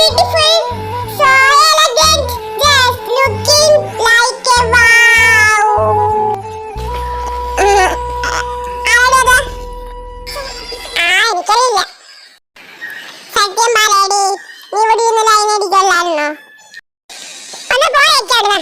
beautiful. So elegant. Just looking like a wow. ആ സത്യം പറയടി നീ ഇവിടെ ലൈൻ അടിക്കല്ലായിരുന്നോ? ഒന്ന് പോയേക്കവിടുന്ന്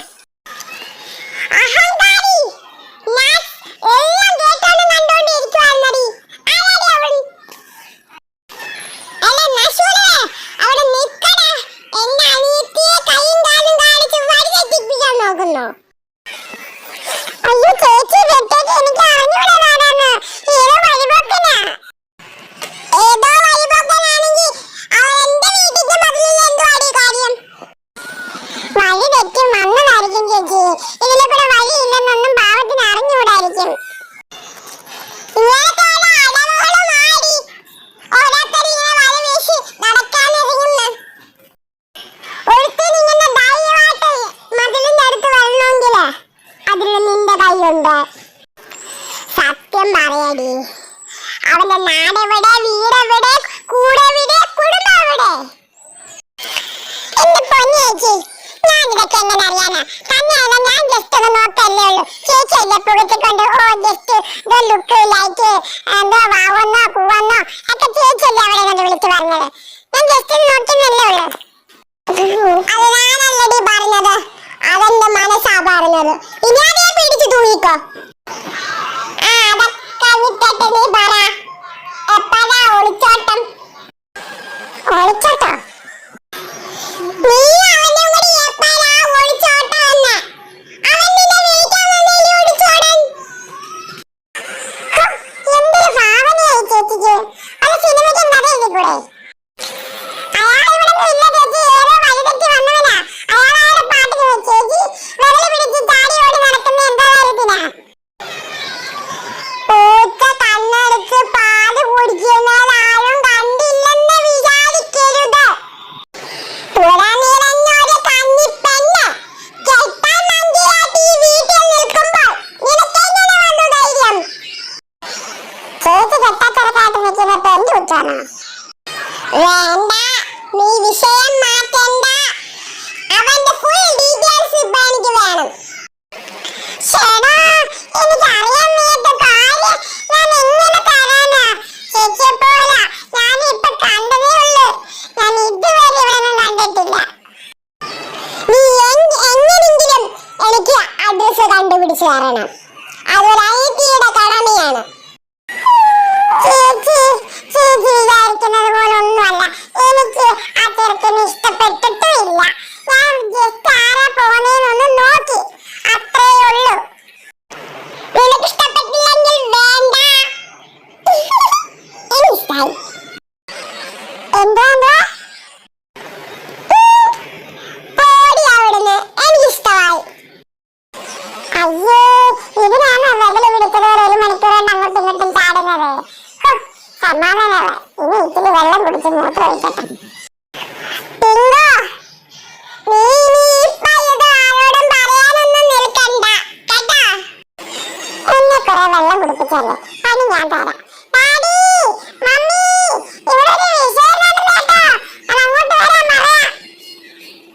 ഇതിലെ കൂടെ വഴിയില്ലെന്നൊന്നും പാവത്തിന് അറിഞ്ഞുകൂടായിരിക്കും. സത്യം പറയടി. അവന്റെ നാടെവിടെ വീ അതെന്റെ മനസ്സാ പറഞ്ഞത്. ഇനി വേണോ വേണ്ട നീ വിഷയം മാറ്റണ്ട. അവന്റെ ഫുൾ ഡീറ്റെയിൽസ് ഇപ്പൊ എനിക്ക് വേണം. എനിക്ക് അറിയാൻ കാര്യം ഞാൻ എങ്ങനെ തരാനാ? ചേച്ചിയെ പോലെ ഞാൻ ഇപ്പൊ കണ്ടതേ ഉള്ളൂ. ഞാൻ ഇതുവരെ ഇവിടെ കണ്ടിട്ടില്ല. നീ എങ്ങനെങ്കിലും എനിക്ക് അഡ്രസ്സ് കണ്ടുപിടിച്ച് തരണം. അതൊരു ഐ ടിയുടെ കടമയാണ്. ജിയായിരിക്കുന്നത് പോലൊന്നുമല്ല ഞാൻ തരാം. ഡാഡി മമ്മി ഇവിടെ